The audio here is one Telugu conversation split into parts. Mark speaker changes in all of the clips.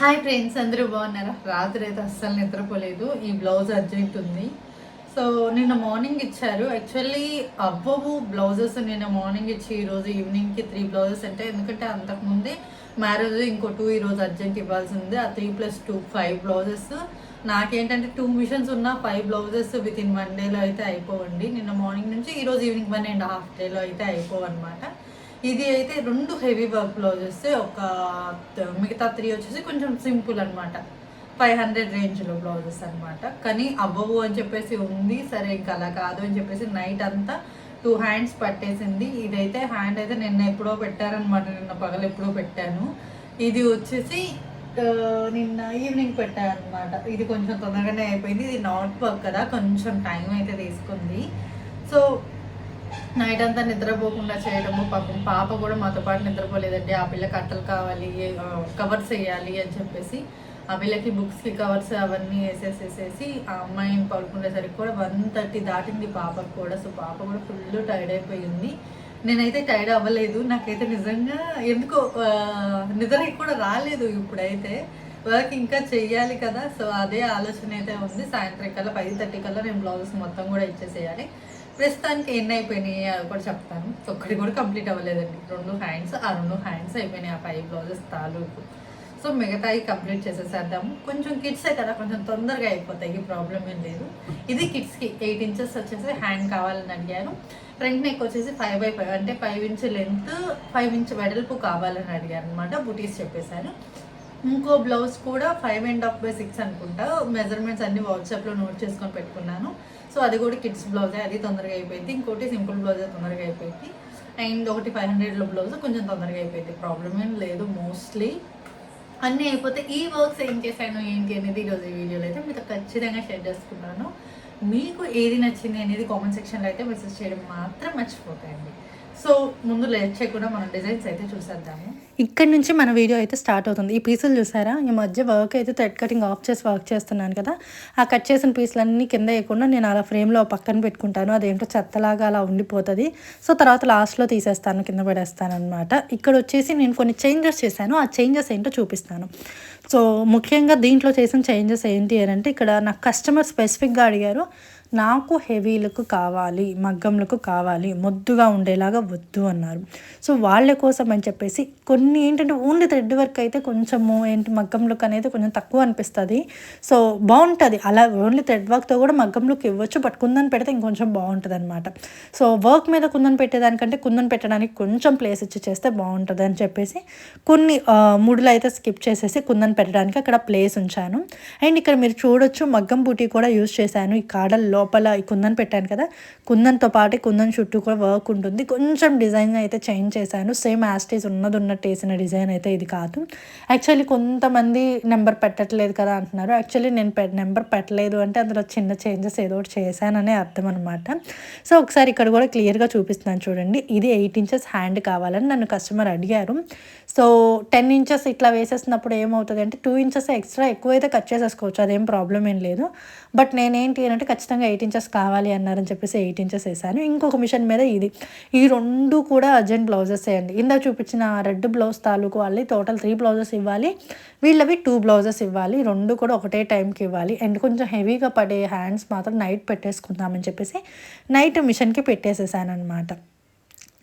Speaker 1: హాయ్ ఫ్రెండ్స్ అందరూ బాగున్నారా? రాత్రి అయితే అస్సలు నిద్రపోలేదు. ఈ బ్లౌజ్ అర్జెంట్ ఉంది. సో నిన్న మార్నింగ్ ఇచ్చారు. యాక్చువల్లీ అవ్వవు బ్లౌజెస్ నిన్న మార్నింగ్ ఇచ్చి ఈరోజు ఈవినింగ్కి త్రీ బ్లౌజెస్ అంటే ఎందుకంటే అంతకుముందే మ్యారేజ్ ఇంకో టూ ఈరోజు అర్జెంట్ ఇవ్వాల్సి ఉంది. ఆ three plus two five blouses. నాకేంటంటే టూ మిషన్స్ ఉన్న five blouses with in one డేలో అయితే అయిపోవండి. నిన్న మార్నింగ్ నుంచి ఈరోజు ఈవినింగ్ వన్ అండ్ హాఫ్ డేలో అయితే అయిపోవన్నమాట. ఇది అయితే రెండు హెవీ వర్క్ బ్లౌజెస్ ఒక మిగతా త్రీ వచ్చేసి కొంచెం సింపుల్ అనమాట ఫైవ్ హండ్రెడ్ రేంజ్లో బ్లౌజెస్ అనమాట కానీ అవ్వవు అని చెప్పేసి ఉంది సరే ఇంకా అలా కాదు అని చెప్పేసి నైట్ అంతా టూ హ్యాండ్స్ పట్టేసింది. ఇదైతే హ్యాండ్ అయితే నిన్న ఎప్పుడో పెట్టారనమాట నిన్న పగలు ఎప్పుడో పెట్టాను. ఇది వచ్చేసి నిన్న ఈవినింగ్ పెట్టాను అనమాట ఇది కొంచెం తొందరగానే అయిపోయింది. ఇది నాట్ వర్క్ కదా కొంచెం టైం అయితే తీసుకుంది. సో నైట్ అంతా నిద్రపోకుండా చేయడము. పాపం పాప కూడా మాతో పాటు నిద్రపోలేదండి. ఆ పిల్ల కట్టలు కావాలి కవర్స్ వేయాలి అని చెప్పేసి ఆ పిల్లకి బుక్స్కి కవర్స్ అవన్నీ వేసేసేసేసి ఆ అమ్మాయిని పడుకునేసరికి కూడా వన్ థర్టీ దాటింది పాపకు కూడా. సో పాప కూడా ఫుల్ టైర్డ్ అయిపోయింది నేనైతే టైర్డ్ అవ్వలేదు. నాకైతే నిజంగా ఎందుకో నిద్ర కూడా రాలేదు ఇప్పుడైతే. వర్క్ ఇంకా చెయ్యాలి కదా. సో అదే ఆలోచన అయితే ఉంది. సాయంత్రం కల్లా ఫైవ్ థర్టీ కల్లా నేను బ్లౌజెస్ మొత్తం కూడా ఇచ్చేసేయాలి. ప్రస్తుతానికి ఎన్ని అయిపోయినాయి అది కూడా చెప్తాను. ఒక్కటి కూడా కంప్లీట్ అవ్వలేదండి. రెండు హ్యాండ్స్ ఆ రెండు హ్యాండ్స్ అయిపోయినాయి. ఆ ఫైవ్ బ్లౌజెస్ తాలూకు సో మిగతాయి కంప్లీట్ చేసేసేద్దాము. కొంచెం కిడ్సే కదా కొంచెం తొందరగా అయిపోతాయి. ప్రాబ్లం ఏం లేదు. ఇది కిడ్స్కి ఎయిట్ ఇంచెస్ వచ్చేసి హ్యాండ్ కావాలని అడిగాను. ఫ్రంట్ నెక్ వచ్చేసి ఫైవ్ బై ఫైవ్ అంటే five inch length five inch వెడల్పు కావాలని అడిగాను అనమాట బుటీస్ చెప్పేశాను. ఇంకో బ్లౌజ్ కూడా five and half by six అనుకుంటా. మెజర్మెంట్స్ అన్ని వాట్సాప్లో నోట్ చేసుకొని పెట్టుకున్నాను. సో అది కూడా కిడ్స్ బ్లౌజే అది తొందరగా అయిపోయింది. ఇంకోటి సింపుల్ బ్లౌజే తొందరగా అయిపోయింది. అండ్ ఒకటి ఫైవ్ హండ్రెడ్లో బ్లౌజ్ కొంచెం తొందరగా అయిపోయింది. ప్రాబ్లం ఏం లేదు మోస్ట్లీ అన్నీ అయిపోతే ఈ వర్క్స్ ఏం చేశాను ఏంటి అనేది ఈరోజు ఈ వీడియోలో అయితే మీతో ఖచ్చితంగా షేర్ చేసుకున్నాను మీకు ఏది నచ్చింది అనేది కామెంట్ సెక్షన్లో అయితే మెసేజ్ చేయడం మాత్రం మర్చిపోతాయండి సో ముందు లేట్ చేయకుండా మనం డిజైన్స్ అయితే చూసేద్దాము.
Speaker 2: ఇక్కడ నుంచి మన వీడియో అయితే స్టార్ట్ అవుతుంది. ఈ పీసులు చూసారా? ఈ మధ్య వర్క్ అయితే థ్రెడ్ కటింగ్ ఆఫ్ చేసి వర్క్ చేస్తున్నాను కదా. ఆ కట్ చేసిన పీసులన్నీ కింద వేయకుండా నేను అలా ఫ్రేమ్లో పక్కన పెట్టుకుంటాను. అదేంటో చెత్తలాగా అలా ఉండిపోతుంది. సో తర్వాత లాస్ట్లో తీసేస్తాను కింద పడేస్తాను అనమాట ఇక్కడ వచ్చేసి నేను కొన్ని చేంజెస్ చేశాను. ఆ చేంజెస్ ఏంటో చూపిస్తాను. సో ముఖ్యంగా దీంట్లో చేసిన చేంజెస్ ఏంటి అని అంటే ఇక్కడ నాకు కస్టమర్ స్పెసిఫిక్గా అడిగారు. నాకు హెవీలకు కావాలి మగ్గంలకు కావాలి మొద్దుగా ఉండేలాగా వద్దు అన్నారు. సో వాళ్ళ కోసం అని చెప్పేసి కొన్ని ఏంటంటే ఓన్లీ థ్రెడ్ వర్క్ అయితే కొంచెము ఏంటి మగ్గం లుక్ అనేది కొంచెం తక్కువ అనిపిస్తుంది. సో బాగుంటుంది. అలా ఓన్లీ థ్రెడ్ వర్క్తో కూడా మగ్గం లుక్ ఇవ్వచ్చు. బట్ కుందన్ పెడితే ఇంకొంచెం బాగుంటుంది అనమాట సో వర్క్ మీద కుందన్ పెట్టేదానికంటే కుందన్ పెట్టడానికి కొంచెం ప్లేస్ ఇచ్చి చేస్తే బాగుంటుంది అని చెప్పేసి కొన్ని ఆ, ముడులు అయితే స్కిప్ చేసేసి కుందన్ పెట్టడానికి అక్కడ ప్లేస్ ఉంచాను. అండ్ ఇక్కడ మీరు చూడొచ్చు మగ్గం బూటీ కూడా యూస్ చేశాను. ఈ కాడల్లో లోపల ఈ కుందన్ పెట్టాను కదా కుందన్తో పాటు కుందన్ చుట్టూ కూడా వర్క్ ఉంటుంది. కొంచెం డిజైన్ అయితే చేంజ్ చేశాను. సేమ్ యాస్టీస్ ఉన్నది ఉన్నట్టు వేసిన డిజైన్ అయితే ఇది కాదు. యాక్చువల్లీ కొంతమంది నెంబర్ పెట్టట్లేదు కదా అంటున్నారు. యాక్చువల్లీ నేను పె నెంబర్ పెట్టలేదు అంటే అందులో చిన్న చేంజెస్ ఏదో ఒకటి చేశాననే అర్థం అనమాట సో ఒకసారి ఇక్కడ కూడా క్లియర్గా చూపిస్తున్నాను చూడండి. ఇది ఎయిట్ ఇంచెస్ హ్యాండ్ కావాలని నన్ను కస్టమర్ అడిగారు. సో టెన్ ఇంచెస్ ఇట్లా వేసేసినప్పుడు ఏమవుతుంది అంటే టూ ఇంచెస్ ఎక్స్ట్రా ఎక్కువైతే కట్ చేసేసుకోవచ్చు. అదేం ప్రాబ్లం ఏం లేదు. బట్ నేనేంటి అంటే ఖచ్చితంగా ఎయిట్ ఇంచెస్ కావాలి అన్నారని చెప్పేసి ఎయిట్ ఇంచెస్ వేసాను ఇంకొక మిషన్ మీద ఇది. ఈ రెండు కూడా అర్జెంట్ బ్లౌజెస్ వేయండి ఇందా చూపించిన రెడ్ బ్లౌజ్ తాలూకు వాళ్ళు టోటల్ త్రీ బ్లౌజెస్ ఇవ్వాలి. వీళ్ళవి టూ బ్లౌజెస్ ఇవ్వాలి. రెండు కూడా ఒకటే టైంకి ఇవ్వాలి. అండ్ కొంచెం హెవీగా పడే హ్యాండ్స్ మాత్రం నైట్ పెట్టేసుకుందామని చెప్పేసి నైట్ మిషన్కి పెట్టేసేసాను అనమాట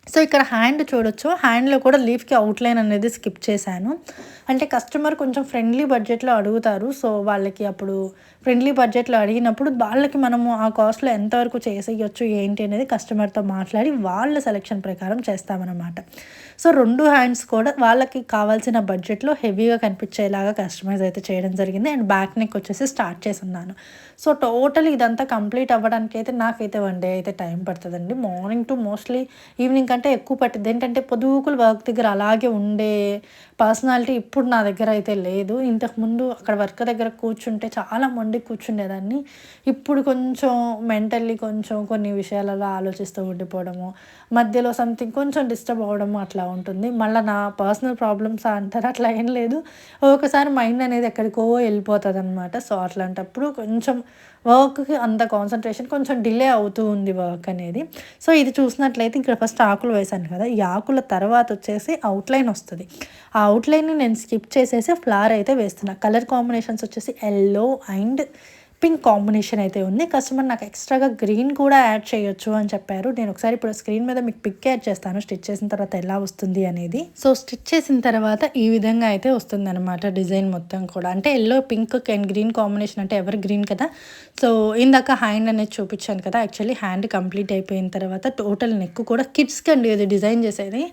Speaker 2: సో ఇక్కడ హ్యాండ్ చూడొచ్చు. హ్యాండ్లో కూడా లీఫ్కి అవుట్లైన్ అనేది స్కిప్ చేశాను. అంటే కస్టమర్ కొంచెం ఫ్రెండ్లీ బడ్జెట్లో అడుగుతారు. సో వాళ్ళకి అప్పుడు ఫ్రెండ్లీ బడ్జెట్లో అడిగినప్పుడు వాళ్ళకి మనము ఆ కాస్ట్లో ఎంతవరకు చేసేయచ్చు ఏంటి అనేది కస్టమర్తో మాట్లాడి వాళ్ళ సెలెక్షన్ ప్రకారం చేస్తామన్నమాట. సో రెండు హ్యాండ్స్ కూడా వాళ్ళకి కావాల్సిన బడ్జెట్లో హెవీగా కనిపించేలాగా కస్టమైజ్ అయితే చేయడం జరిగింది. అండ్ బ్యాక్ నెక్ వచ్చేసి స్టార్ట్ చేసి ఉన్నాను సో టోటల్ ఇదంతా కంప్లీట్ అవ్వడానికి అయితే నాకైతే వన్ డే అయితే టైం పడుతుందండి. మార్నింగ్ టు మోస్ట్లీ ఈవినింగ్ కంటే ఎక్కువ పట్టింది ఏంటంటే పొదుగుకులు వర్క్ దగ్గర అలాగే ఉండే పర్సనాలిటీ ఇప్పుడు నా దగ్గర అయితే లేదు. ఇంతకుముందు అక్కడ వర్క్ దగ్గర కూర్చుంటే చాలా మొండి కూర్చుండేదాన్ని. ఇప్పుడు కొంచెం మెంటల్లీ కొంచెం కొన్ని విషయాలలో ఆలోచిస్తూ ఉండిపోవడము మధ్యలో సంథింగ్ కొంచెం డిస్టర్బ్ అవ్వడము అట్లా ఉంటుంది. మళ్ళీ నా పర్సనల్ ప్రాబ్లమ్స్ అంటారు. అట్లా ఏం లేదు. ఒకసారి మైండ్ అనేది ఎక్కడికో వెళ్ళిపోతుంది అనమాట సో అట్లాంటప్పుడు కొంచెం వర్క్కి అంత కాన్సన్ట్రేషన్ కొంచెం డిలే అవుతూ ఉంది వర్క్ అనేది. సో ఇది చూసినట్లయితే ఇక్కడ ఫస్ట్ ఆకులు వేసాను కదా ఈ ఆకుల తర్వాత వచ్చేసి అవుట్లైన్ వస్తుంది. ఆ అవుట్లైన్ని నేను స్కిప్ చేసేసి ఫ్లవర్ అయితే వేస్తున్నా. కలర్ కాంబినేషన్స్ వచ్చేసి ఎల్లో అండ్ పింక్ కాంబినేషన్ అయితే ఉంది. కస్టమర్ నాకు ఎక్స్ట్రాగా గ్రీన్ కూడా యాడ్ చేయొచ్చు అని చెప్పారు. నేను ఒకసారి ఇప్పుడు స్క్రీన్ మీద మీకు పిక్ యాడ్ చేస్తాను. స్టిచ్ చేసిన తర్వాత ఎలా వస్తుంది అనేది. సో స్టిచ్ చేసిన తర్వాత ఈ విధంగా అయితే వస్తుంది అనమాట డిజైన్ మొత్తం కూడా. అంటే yellow pink and green combination అంటే ఎవర్ గ్రీన్ కదా. సో ఇందాక హ్యాండ్ అనేది చూపించాను కదా. యాక్చువల్లీ హ్యాండ్ కంప్లీట్ అయిపోయిన తర్వాత టోటల్ నెక్ కూడా కిడ్స్కి అండి ఇది డిజైన్ చేసేది.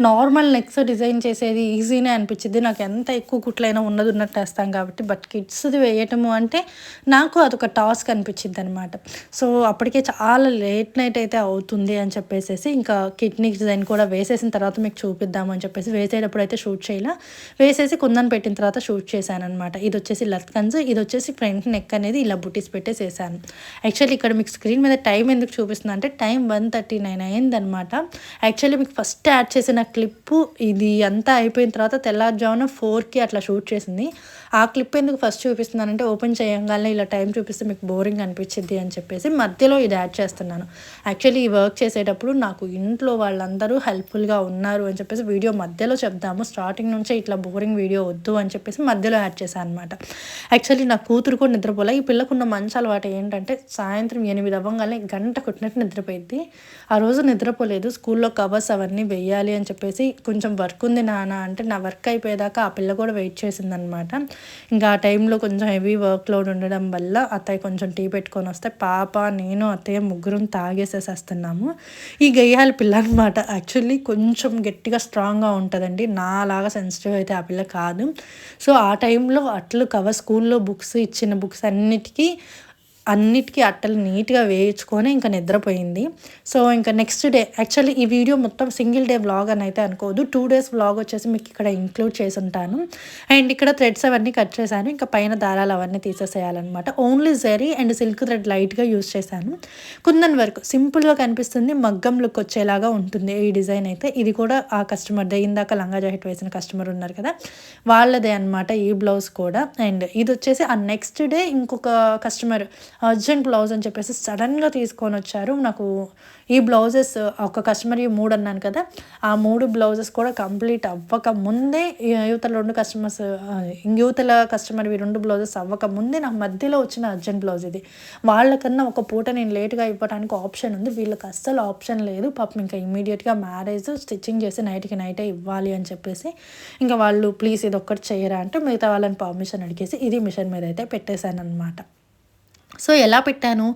Speaker 2: నార్మల్ నెక్స్ డిజైన్ చేసేది ఈజీనే అనిపించింది. నాకు ఎంత ఎక్కువ కుట్లైనా ఉన్నది ఉన్నట్టు వేస్తాం కాబట్టి బట్ కిడ్స్ది వేయటము అంటే నాకు అదొక టాస్క్ అనిపించింది అనమాట సో అప్పటికే చాలా లేట్ నైట్ అయితే అవుతుంది అని చెప్పేసి ఇంకా కిడ్నీ డిజైన్ కూడా వేసేసిన తర్వాత మీకు చూపిద్దామని చెప్పేసి వేసేటప్పుడు అయితే షూట్ చేయాల. వేసేసి కుందన్ పెట్టిన తర్వాత షూట్ చేశాను అనమాట ఇది వచ్చేసి లత్కన్స్ ఇది వచ్చేసి ఫ్రంట్ నెక్ అనేది ఇలా బుటీస్ పెట్టేసి వేసాను యాక్చువల్లీ ఇక్కడ మీకు స్క్రీన్ మీద టైం ఎందుకు చూపిస్తుంది అంటే టైం వన్ థర్టీ నైన్ అయిందనమాట యాక్చువల్లీ మీకు ఫస్ట్ యాడ్ చేసిన క్లిప్పు ఇది అంతా అయిపోయిన తర్వాత తెల్లారుజామున ఫోర్కి అట్లా షూట్ చేసింది. ఆ క్లిప్ ఎందుకు ఫస్ట్ చూపిస్తున్నానంటే ఓపెన్ చేయగానే ఇలా టైం చూపిస్తే మీకు బోరింగ్ అనిపించింది అని చెప్పేసి మధ్యలో ఇది యాడ్ చేస్తున్నాను. యాక్చువల్లీ ఈ వర్క్ చేసేటప్పుడు నాకు ఇంట్లో వాళ్ళందరూ హెల్ప్ఫుల్గా ఉన్నారు అని చెప్పేసి వీడియో మధ్యలో చెప్దాము. స్టార్టింగ్ నుంచే ఇట్లా బోరింగ్ వీడియో వద్దు అని చెప్పేసి మధ్యలో యాడ్ చేశాను అనమాట యాక్చువల్లీ నా కూతురు కూడా నిద్రపోలే. ఈ పిల్లకున్న మంచి అలవాటు ఏంటంటే సాయంత్రం ఎనిమిది అవ్వగానే గంట కొట్టినట్టు నిద్రపోయింది ఆ రోజు నిద్రపోలేదు. స్కూల్లో కవర్స్ అవన్నీ వెయ్యాలి అని చెప్పేసి కొంచెం వర్క్ ఉంది నాన్న అంటే నా వర్క్ అయిపోయేదాకా ఆ పిల్ల కూడా వెయిట్ చేసిందనమాట. ఇంకా ఆ టైంలో కొంచెం హెవీ వర్క్ లోడ్ ఉండడం వల్ల అత్తయ్య కొంచెం టీ పెట్టుకొని వస్తే పాప నేను అత్తయ్య ముగ్గురం తాగేసేసేస్తున్నాము. ఈ గయ్యాల పిల్ల అనమాట. యాక్చువల్లీ కొంచెం గట్టిగా స్ట్రాంగ్గా ఉంటుందండి. నాలాగా సెన్సిటివ్ అయితే ఆ పిల్ల కాదు. సో ఆ టైంలో అట్లు కవర్ స్కూల్లో బుక్స్ ఇచ్చిన బుక్స్ అన్నిటికీ అన్నిటికీ అట్టలు నీట్గా వేయించుకొని ఇంకా నిద్రపోయింది. సో ఇంకా నెక్స్ట్ డే యాక్చువల్లీ ఈ వీడియో మొత్తం సింగిల్ డే వ్లాగ్ అని అయితే అనుకోదు టూ డేస్ వ్లాగ్ వచ్చేసి మీకు ఇక్కడ ఇంక్లూడ్ చేసి ఉంటాను అండ్ ఇక్కడ థ్రెడ్స్ అవన్నీ కట్ చేశాను. ఇంకా పైన దారాలు అవన్నీ తీసేసేయాలన్నమాట. Only zari and silk thread లైట్గా యూస్ చేశాను. కుందన్ వర్క్ సింపుల్గా కనిపిస్తుంది. మగ్గం లుక్ వచ్చేలాగా ఉంటుంది. ఈ డిజైన్ అయితే ఇది కూడా ఆ కస్టమర్దే ఇందాక లంగా జాకెట్ వేసిన కస్టమర్ ఉన్నారు కదా వాళ్ళదే అనమాట ఈ బ్లౌజ్ కూడా. అండ్ ఇది వచ్చేసి ఆ నెక్స్ట్ డే ఇంకొక కస్టమర్ అర్జెంట్ బ్లౌజ్ అని చెప్పేసి సడన్గా తీసుకొని వచ్చారు. నాకు ఈ బ్లౌజెస్ ఒక కస్టమర్ ఈ మూడు అన్నాను కదా ఆ మూడు బ్లౌజెస్ కూడా కంప్లీట్ అవ్వక ముందే యువతల రెండు కస్టమర్స్ యువతల కస్టమర్ ఈ రెండు బ్లౌజెస్ అవ్వక ముందే నాకు మధ్యలో వచ్చిన అర్జెంట్ బ్లౌజ్ ఇది. వాళ్ళకన్నా ఒక పూట నేను లేట్గా ఇవ్వడానికి ఆప్షన్ ఉంది. వీళ్ళకి అస్సలు ఆప్షన్ లేదు. పాపం ఇంకా ఇమీడియట్గా మ్యారేజ్ స్టిచ్చింగ్ చేసి నైట్కి నైటే ఇవ్వాలి అని చెప్పేసి ఇంకా వాళ్ళు ప్లీజ్ ఇది ఒక్కటి చేయరా? అంటే మిగతా వాళ్ళని పర్మిషన్ అడిగేసి ఇది మిషన్ మీద అయితే పెట్టేశాను అనమాట సో ఎలా పెట్టాను?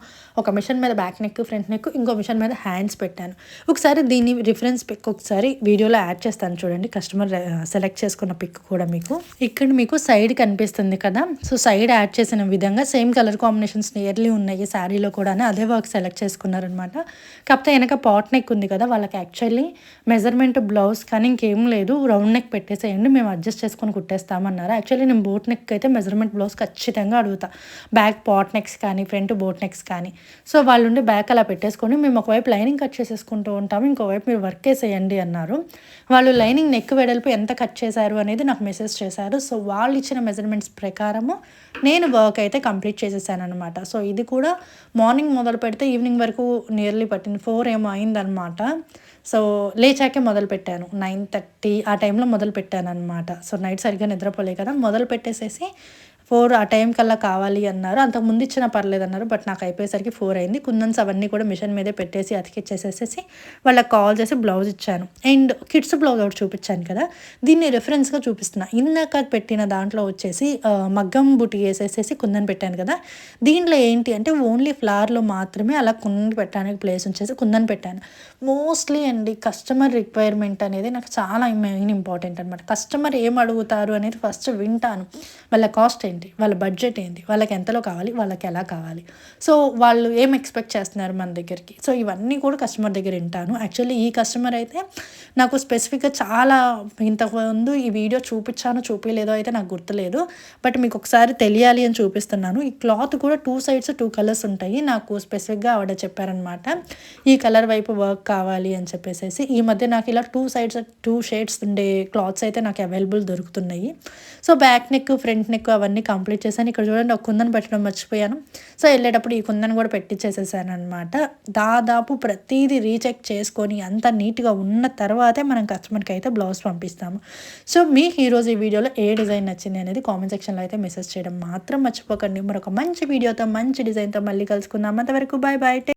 Speaker 2: ఒక మిషన్ మీద బ్యాక్ నెక్ ఫ్రంట్ నెక్ ఇంకో మిషన్ మీద హ్యాండ్స్ పెట్టాను. ఒకసారి దీని రిఫరెన్స్ పిక్ ఒకసారి వీడియోలో యాడ్ చేస్తాను చూడండి. కస్టమర్ సెలెక్ట్ చేసుకున్న పిక్ కూడా మీకు. ఇక్కడ మీకు సైడ్ కనిపిస్తుంది కదా. సో సైడ్ యాడ్ చేసిన విధంగా సేమ్ కలర్ కాంబినేషన్స్ నియర్లీ ఉన్నాయి. శారీలో కూడా అదే వర్క్ సెలెక్ట్ చేసుకున్నారనమాట. కాకపోతే వెనక పాట్ నెక్ ఉంది కదా. వాళ్ళకి యాక్చువల్లీ మెజర్మెంట్ బ్లౌజ్ కానీ ఇంకేం లేదు. రౌండ్ నెక్ పెట్టేసేయండి. మేము అడ్జస్ట్ చేసుకొని కుట్టేస్తామన్నారు. యాక్చువల్లీ నేను బోట్ నెక్ అయితే మెజర్మెంట్ బ్లౌజ్ ఖచ్చితంగా అడుగుతా. బ్యాక్ పాట్ నెక్స్ కానీ ఫ్రంట్ బోట్ నెక్స్ కానీ. సో వాళ్ళు ఉండి బ్యాక్ అలా పెట్టేసుకొని మేము ఒకవైపు లైనింగ్ కట్ చేసేసుకుంటూ ఉంటాము ఇంకోవైపు మీరు వర్క్ వేసేయండి అన్నారు. వాళ్ళు లైనింగ్ నెక్ వెడల్పు ఎంత కట్ చేశారు అనేది నాకు మెసేజ్ చేశారు. సో వాళ్ళు ఇచ్చిన మెజర్మెంట్స్ ప్రకారము నేను వర్క్ అయితే కంప్లీట్ చేసేసాను అనమాట సో ఇది కూడా మార్నింగ్ మొదలు పెడితే ఈవినింగ్ వరకు నియర్లీ పట్టింది. ఫోర్ ఏమో అయిందనమాట సో లేచాకే మొదలు పెట్టాను. నైన్ థర్టీ ఆ టైంలో మొదలు పెట్టాను అనమాట సో నైట్ సరిగ్గా నిద్రపోలే కదా. మొదలు పెట్టేసేసి ఫోర్ ఆ టైం కల్లా కావాలి అన్నారు. అంతకు ముందు ఇచ్చినా పర్లేదు అన్నారు బట్ నాకు అయిపోయేసరికి ఫోర్ అయింది. కుందన్స్ అవన్నీ కూడా మిషన్ మీదే పెట్టేసి అతికిచ్చేసేసేసి వాళ్ళకి కాల్ చేసి బ్లౌజ్ ఇచ్చాను. అండ్ కిడ్స్ బ్లౌజ్ ఒకటి చూపించాను కదా దీన్ని రెఫరెన్స్గా చూపిస్తున్నా. ఇందాక పెట్టిన దాంట్లో వచ్చేసి మగ్గం బుట్టి వేసేసేసి కుందన్ పెట్టాను కదా దీంట్లో ఏంటి అంటే ఓన్లీ ఫ్లవర్లో మాత్రమే అలా కుందన్ పెట్టడానికి ప్లేస్ ఉంచేసి కుందన్ పెట్టాను. మోస్ట్లీ అండి కస్టమర్ రిక్వైర్మెంట్ అనేది నాకు చాలా మెయిన్ ఇంపార్టెంట్ అనమాట కస్టమర్ ఏం అడుగుతారు అనేది ఫస్ట్ వింటాను. వాళ్ళ కాస్ట్ ఏంటి? వాళ్ళ బడ్జెట్ ఏంటి? వాళ్ళకి ఎంతలో కావాలి? వాళ్ళకి ఎలా కావాలి? సో వాళ్ళు ఏం ఎక్స్పెక్ట్ చేస్తున్నారు మన దగ్గరికి? సో ఇవన్నీ కూడా కస్టమర్ దగ్గర వింటాను. యాక్చువల్లీ ఈ కస్టమర్ అయితే నాకు స్పెసిఫిక్గా చాలా ఇంతకుముందు ఈ వీడియో చూపించాను చూపించలేదో అయితే నాకు గుర్తులేదు. బట్ మీకు ఒకసారి తెలియాలి అని చూపిస్తున్నాను. ఈ క్లాత్ కూడా టూ సైడ్స్ టూ కలర్స్ ఉంటాయి. నాకు స్పెసిఫిక్గా ఆవిడ చెప్పారనమాట ఈ కలర్ వైపు వర్క్ కావాలి అని చెప్పేసి ఈ మధ్య నాకు ఇలా టూ సైడ్స్ టూ షేడ్స్ ఉండే క్లాత్స్ అయితే నాకు అవైలబుల్ దొరుకుతున్నాయి. So back neck front neck అవన్నీ కంప్లీట్ చేశాను. ఇక్కడ చూడండి ఒక కుందన్ పెట్టడం మర్చిపోయాను. సో వెళ్ళేటప్పుడు ఈ కుందన్ కూడా పెట్టించేసేసాను అనమాట దాదాపు ప్రతిదీ రీచెక్ చేసుకొని అంత నీట్గా ఉన్న తర్వాతే మనం కస్టమర్కి అయితే బ్లౌజ్ పంపిస్తాము. సో మీకు ఈరోజు ఈ వీడియోలో ఏ డిజైన్ నచ్చింది అనేది కామెంట్ సెక్షన్లో అయితే మెసేజ్ చేయడం మాత్రం మర్చిపోకండి. మరొక మంచి వీడియోతో మంచి డిజైన్తో మళ్ళీ కలుసుకుందాం. అంతవరకు బాయ్ బాయ్